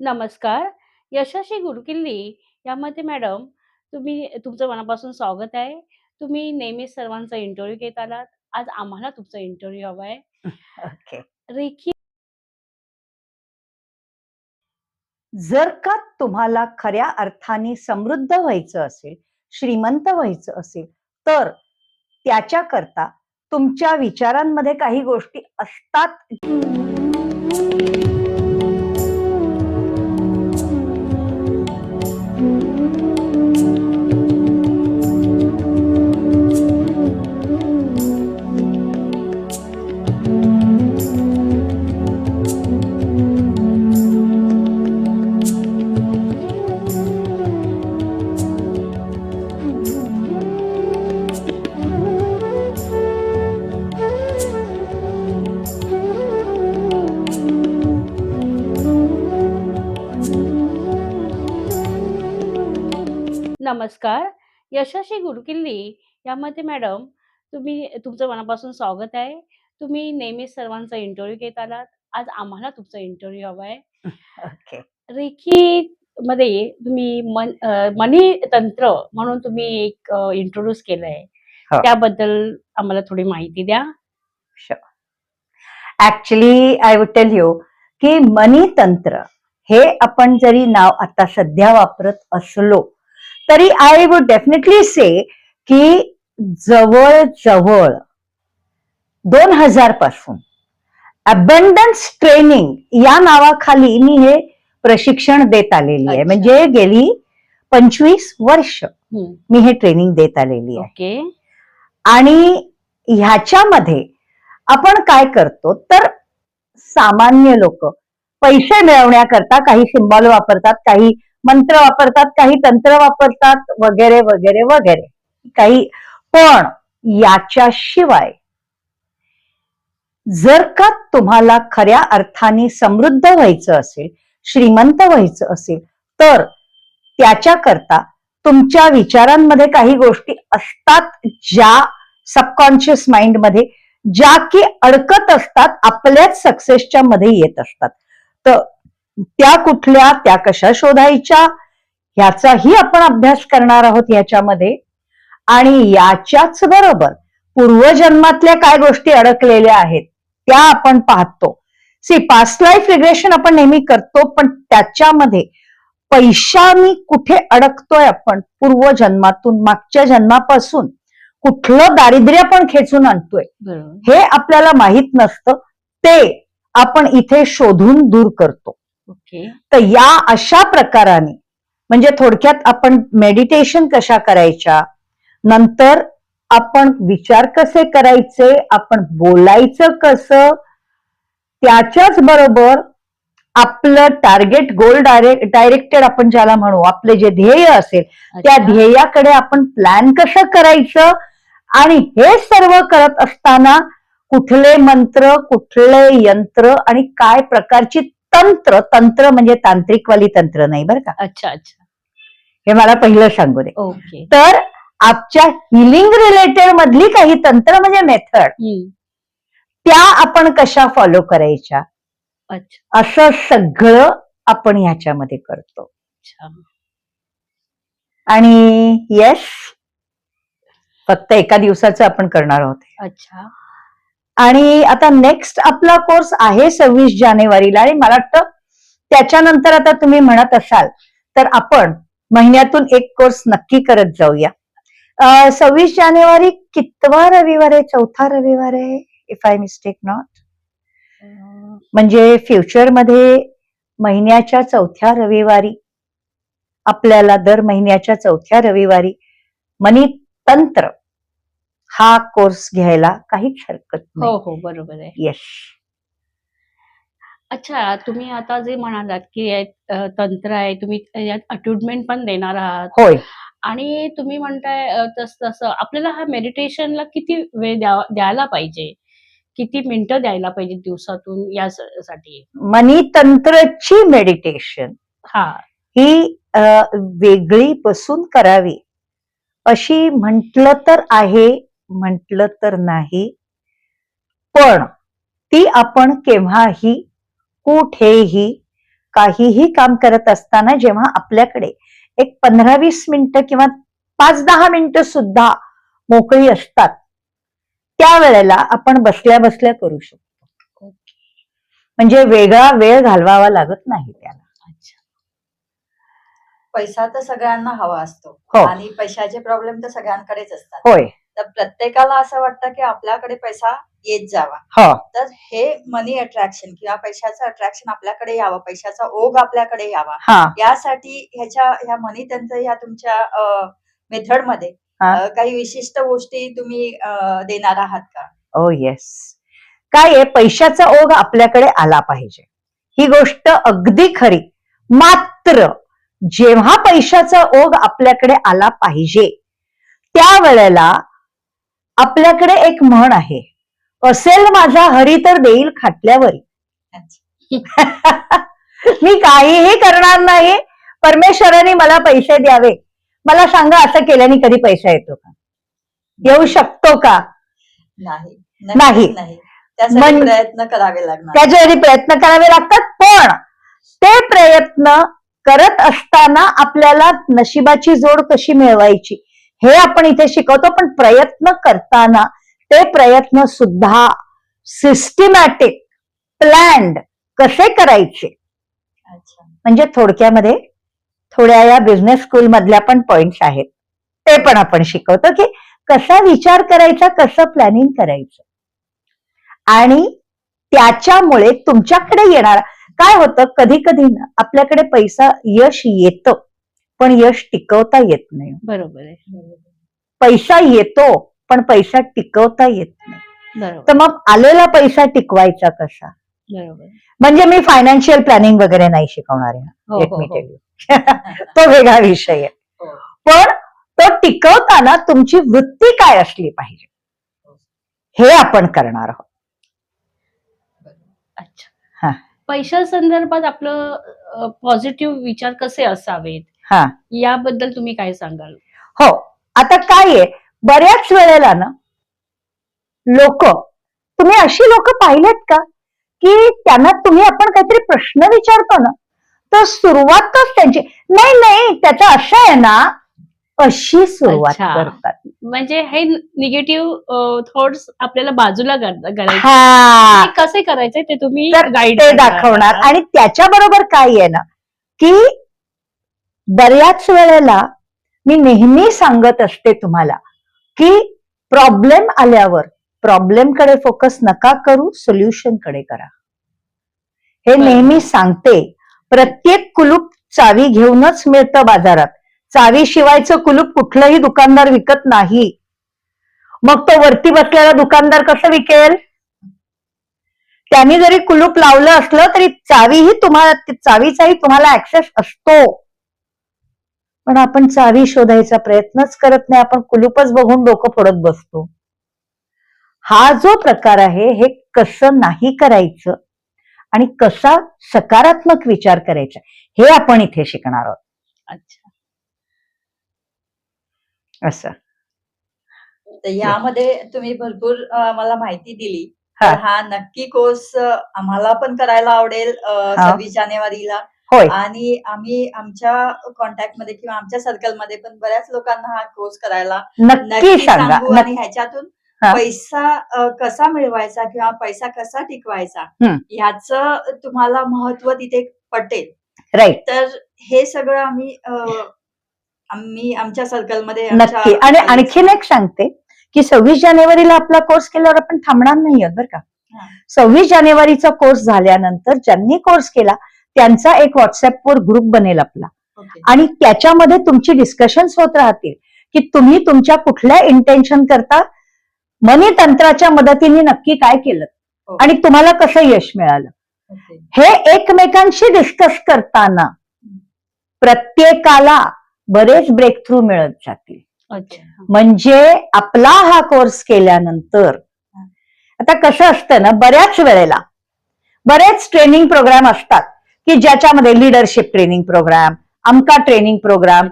नमस्कार. यशस्वी गुरुकिल्ली यामध्ये मॅडम तुम्ही तुमचं मनापासून स्वागत आहे. तुम्ही नेहमीच सर्वांचा इंटरव्ह्यू घेत आलात. आज आम्हाला तुमचा इंटरव्ह्यू हवा आहे. ओके. रेखी जर का तुम्हाला खऱ्या अर्थाने समृद्ध व्हायचं असेल, श्रीमंत व्हायचं असेल, तर त्याच्याकरता तुमच्या विचारांमध्ये काही गोष्टी असतात नमस्कार. यशस्वी गुरुकिल्ली यामध्ये मॅडम तुम्ही तुमचं मनापासून स्वागत आहे. तुम्ही नेहमीच सर्वांचा इंटरव्ह्यू घेत आलात. आज आम्हाला तुमचा इंटरव्ह्यू हवा आहे. ओके. रेखीमध्ये तुम्ही मन तंत्र म्हणून तुम्ही एक इंट्रोड्यूस केलंय. हो. त्याबद्दल आम्हाला थोडी माहिती द्या. Actually I would tell you की मनी तंत्र हे आपण जरी नाव आता सध्या वापरत असलो तरी आय वुड डेफिनेटली से की जवळ जवळ दोन हजारपासून अबंडन्स ट्रेनिंग या नावाखाली मी हे प्रशिक्षण देत आलेली आहे. म्हणजे गेली पंचवीस वर्ष. मी हे ट्रेनिंग देत आलेली आहे. आणि ह्याच्यामध्ये आपण काय करतो तर सामान्य लोक पैसे मिळवण्याकरता काही सिंबॉल वापरतात काही मंत्र वापरतात काही तंत्र वापरतात वगैरे वगैरे वगैरे. काही. पण याच्याशिवाय जर का तुम्हाला खऱ्या अर्थाने समृद्ध व्हायचं असेल श्रीमंत व्हायचं असेल तर त्याच्याकरता तुमच्या विचारांमध्ये काही गोष्टी असतात ज्या सबकॉन्शियस माइंडमध्ये ज्या की अडकत असतात आपल्याच सक्सेसच्या मध्ये येत असतात. तर त्या कुठल्या त्या कशा शोधायच्या ह्याचाही आपण अभ्यास करणार आहोत ह्याच्यामध्ये आणि याच्याच बरोबर पूर्वजन्मातल्या काय गोष्टी अडकलेल्या आहेत त्या आपण पाहतो. सी पास्ट लाईफ रिग्रेशन आपण नेहमी करतो पण त्याच्यामध्ये पैशानी कुठे अडकतोय आपण? पूर्वजन्मातून मागच्या जन्मापासून. कुठलं दारिद्र्य पण खेचून आणतोय. हे आपल्याला माहीत नसतं. ते आपण इथे शोधून दूर करतो. तर या अशा प्रकाराने म्हणजे थोडक्यात आपण मेडिटेशन कशा करायच्या? नंतर आपण विचार कसे करायचे? आपण बोलायचं कसं? त्याच्याच बरोबर आपलं टार्गेट गोल डायरेक्टेड आपण ज्याला म्हणू आपले जे ध्येय असेल त्या. ध्येयाकडे आपण प्लॅन कसं करायचं? आणि हे सर्व करत असताना कुठले मंत्र कुठले यंत्र आणि काय प्रकारची तंत्र तंत्र म्हणजे तांत्रिकवाली तंत्र नाही बरं का अच्छा, अच्छा. हे मला पहिलं सांगू दे ओके. तर आजच्या हिलिंग रिलेटेड मधली काही तंत्र म्हणजे मेथड. त्या आपण कशा फॉलो करायच्या अच्छा, असं सगळं आपण ह्याच्यामध्ये करतो अच्छा. आणि येस फक्त एका दिवसाचं आपण करणार आहोत अच्छा. आणि आता नेक्स्ट आपला कोर्स आहे सव्वीस जानेवारीला आणि मला वाटतं त्याच्यानंतर आता तुम्ही म्हणत असाल तर आपण महिन्यातून एक कोर्स नक्की करत जाऊया. सव्वीस जानेवारी कितवा रविवार आहे? चौथा रविवार आहे? इफ आय मिस्टेक नॉट म्हणजे फ्युचरमध्ये महिन्याच्या चौथ्या रविवारी आपल्याला दर महिन्याच्या चौथ्या रविवारी मनी तंत्र हा कोर्स घ्यायला काहीच हरकत हो, नाही हो. बरोबर आहे. येस अच्छा, तुम्ही आता जे म्हणालात, की यात अ, तंत्र आहे, तुम्ही यात अट्यूटमेंट पण देणार आहात होय आणि तुम्ही म्हणताय अ, तसं-तसं आपल्याला हा मेडिटेशनला किती वेळ द्यायला पाहिजे? किती मिनिटं द्यायला पाहिजे दिवसातून या स साठी? मनी तंत्रची मेडिटेशन हां. ही अ, वेगळी बसून करावी अशी म्हटलं तर आहे म्हटलं तर नाही. पण ती आपण केव्हाही कुठेही काहीही काम करत असताना जेव्हा आपल्याकडे एक पंधरा वीस मिनिटं किंवा पाच दहा मिनिटं सुद्धा मोकळी असतात त्यावेळेला आपण बसल्या बसल्या करू शकतो. म्हणजे वेगळा वेळ घालवावा लागत नाही त्याला. पैसा तर सगळ्यांना हवा असतो. हो. आणि पैशाचे प्रॉब्लेम तर सगळ्यांकडेच असतात. होय. तर प्रत्येकाला असं वाटतं की आपल्याकडे पैसा येत जावा. हो. तर हे मनी अट्रॅक्शन किंवा पैशाचं अट्रॅक्शन आपल्याकडे यावं पैशाचा ओघ आपल्याकडे यावा. हा. यासाठी ह्याच्या ह्या मनी तंत्र या तुमच्या मेथडमध्ये हा. अ, काही विशिष्ट गोष्टी तुम्ही अ, देणार आहात का? ओ येस काय आहे? पैशाचा ओघ आपल्याकडे आला पाहिजे. ही गोष्ट अगदी खरी. मात्र जेव्हा पैशाचा ओघ आपल्याकडे आला पाहिजे त्यावेळेला आपल्याकडे एक म्हण आहे. असेल माझा हरी तर देईल खाटल्यावरी. मी काहीही करणार नाही परमेश्वराने मला पैसे द्यावे. मला सांगा असं केल्याने कधी पैसा येतो का? येऊ शकतो का? नाही. त्यासाठी प्रयत्न करावे लागणार. त्याच्यासाठी प्रयत्न करावे लागतात पण ते प्रयत्न करत असताना आपल्याला नशिबाची जोड कशी मिळवायची? हे आपण इथे शिकवतो पण प्रयत्न करताना ते प्रयत्न सुद्धा सिस्टमॅटिक प्लॅन्ड कसे करायचे? म्हणजे थोडक्यामध्ये थोड्या या बिझनेस स्कूल मधल्या पण पॉइंट्स आहेत. ते पण आपण शिकवतो की कसा विचार करायचा कसं प्लॅनिंग करायचं. आणि त्याच्यामुळे तुमच्याकडे येणार काय होतं कधी कधी ना आपल्याकडे पैसा यश येतं. पण यश टिकवता येत नाही. बरोबर आहे. पैसा येतो पण पैसा टिकवता येत नाही. तर मग आलेला पैसा टिकवायचा कसा? बरोबर. म्हणजे मी फायनान्शियल प्लॅनिंग वगैरे नाही शिकवणार आहे. हो हो हो. तो वेगळा विषय आहे. हो. पण तो टिकवताना तुमची वृत्ती काय असली पाहिजे? हे आपण करणार आहोत. अच्छा. हा. पैशा संदर्भात आपलं पॉझिटिव्ह विचार कसे असावेत? हा. याबद्दल तुम्ही काय सांगाल? हो. आता काय आहे? बऱ्याच वेळेला ना लोक तुम्ही अशी लोक पाहिलेत का? की त्यांना तुम्ही आपण काहीतरी प्रश्न विचारतो ना तर सुरुवातच त्यांची नाही नाही त्याचा असं आहे ना अशी सुरुवात अच्छा. करतात. म्हणजे हे निगेटिव्ह थॉट्स आपल्याला बाजूला कर- करायचे हा. ते कसे करायचे ते तुम्ही तर गाईड ते दाखवणार. आणि त्याच्याबरोबर काय आहे ना की बऱ्याच वेळेला मी नेहमी सांगत असते तुम्हाला की प्रॉब्लेम आल्यावर प्रॉब्लेमकडे फोकस नका करू सोल्युशनकडे करा. हे. नेहमी सांगते. प्रत्येक कुलूप चावी घेऊनच मिळतं बाजारात. चावी शिवायचं कुलूप कुठलंही दुकानदार विकत नाही. मग तो वरती बसलेला दुकानदार कसं विकेल? त्यांनी जरी कुलूप लावलं असलं तरी चावीही तुम्हाला चावीचाही तुम्हाला ऍक्सेस असतो. पण आपण चावी शोधायचा प्रयत्नच करत नाही. आपण कुलूपच बघून डोकं फोडत बसतो. हा जो प्रकार आहे हे कसं नाही करायचं आणि कसा सकारात्मक विचार करायचा हे आपण इथे शिकणार आहोत. अच्छा. असं. तर यामध्ये तुम्ही भरपूर मला माहिती दिली. हा. हा नक्की कोर्स आम्हाला पण करायला आवडेल सव्वीस जानेवारीला. होय. आणि आम्ही आमच्या कॉन्टॅक्टमध्ये किंवा आमच्या सर्कलमध्ये पण बऱ्याच लोकांना हा कोर्स करायला नक्की सांगा नक्की आणि ह्याच्यातून हा. पैसा अ, कसा मिळवायचा किंवा पैसा कसा टिकवायचा. ह्याचं तुम्हाला महत्त्व तिथे पटेल. राईट तर हे सगळं आम्ही अ, आम्ही आमच्या सर्कलमध्ये नक्की. आणि आणखीन एक सांगते की सव्वीस जानेवारीला आपला कोर्स केल्यावर आपण थांबणार नाही आहोत बरं का. हा. सव्वीस जानेवारीचा कोर्स झाल्यानंतर ज्यांनी कोर्स केला त्यांचा एक व्हॉट्सअपवर ग्रुप बनेल आपला. आणि त्याच्यामध्ये तुमची डिस्कशन्स होत राहतील की तुम्ही तुमच्या कुठल्या इंटेन्शन करता मनी तंत्राच्या मदतीने नक्की काय केलं. आणि तुम्हाला कसं यश मिळालं. हे एकमेकांशी डिस्कस करताना प्रत्येकाला बरेच ब्रेक थ्रू मिळत जातील. म्हणजे आपला हा कोर्स केल्यानंतर आता कसं असतं ना बऱ्याच वेळेला बरेच ट्रेनिंग प्रोग्राम असतात. की ज्याच्यामध्ये लिडरशिप ट्रेनिंग प्रोग्राम अमका ट्रेनिंग प्रोग्राम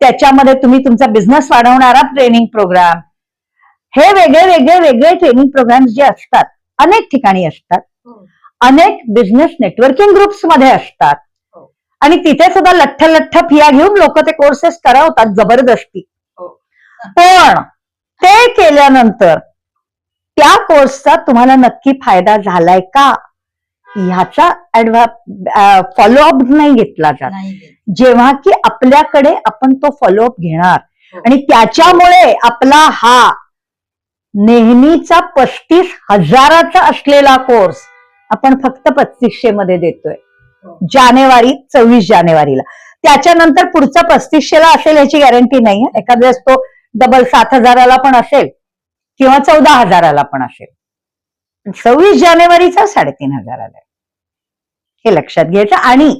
त्याच्यामध्ये तुम्ही तुमचा बिझनेस वाढवणारा ट्रेनिंग प्रोग्राम हे वेगळे वेगळे वेगळे ट्रेनिंग प्रोग्राम जे असतात अनेक ठिकाणी असतात. हो. अनेक बिझनेस नेटवर्किंग ग्रुप्समध्ये असतात. आणि तिथे सुद्धा लठ्ठ लठ्ठ फिया घेऊन लोक ते कोर्सेस करवतात जबरदस्ती. हो. पण ते केल्यानंतर त्या कोर्सचा तुम्हाला नक्की फायदा झालाय का? ह्याचा फॉलोअप नाही घेतला जात. जेव्हा की आपल्याकडे आपण तो फॉलोअप घेणार हो. आणि त्याच्यामुळे आपला हा नेहमीचा पस्तीस हजाराचा असलेला कोर्स आपण फक्त पस्तीसशे मध्ये देतोय हो. जानेवारी सव्वीस जानेवारीला त्याच्यानंतर पुढचा पस्तीसशेला असेल याची गॅरंटी नाही आहे एखाद्या वेळेस तो डबल सात हजाराला पण असेल किंवा चौदा हजाराला पण असेल सव्वीस जानेवारीचा साडेतीन हजाराला. हे लक्षात घ्यायचं. आणि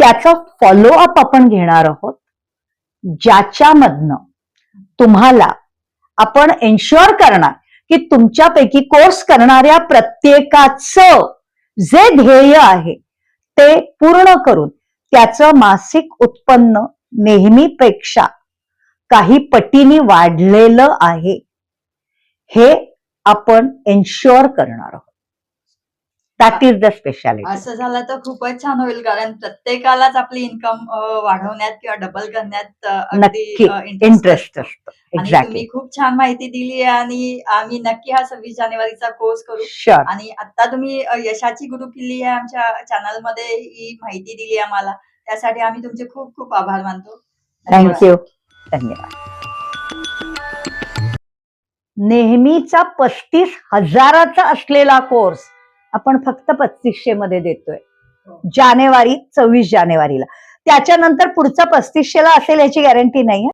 त्याचं फॉलोअप आपण घेणार आहोत. ज्याच्यामधनं तुम्हाला आपण एन्श्युअर करणार की तुमच्यापैकी कोर्स करणाऱ्या प्रत्येकाचं जे ध्येय आहे ते पूर्ण करून त्याचं मासिक उत्पन्न नेहमीपेक्षा काही पटीने वाढलेलं आहे. हे आपण एन्श्युअर करणार आहोत. दॅट इज द स्पेशालिटी असं झालं तर खूपच छान होईल कारण प्रत्येकालाच आपली इन्कम वाढवण्यात किंवा डबल करण्यात अगदी नक्की. इंटरेस्ट असतो. आणि एक्झॅक्टली तुम्ही खूप छान माहिती दिली आहे आणि आम्ही नक्की हा सव्वीस जानेवारीचा कोर्स करू. शुअर आणि आता तुम्ही अ, यशाची गुरु किल्ली आहे आमच्या चॅनलमध्ये ही माहिती दिली आम्हाला. त्यासाठी आम्ही तुमचे खूप खूप आभार मानतो. धन्यवाद. थँक्यू धन्यवाद. नेहमीचा पस्तीस हजाराचा असलेला कोर्स आपण फक्त पस्तीसशे मध्ये देतोय. हो. जानेवारी सव्वीस जानेवारीला. त्याच्यानंतर पुढचा पस्तीसशेला असेल याची गॅरंटी नाही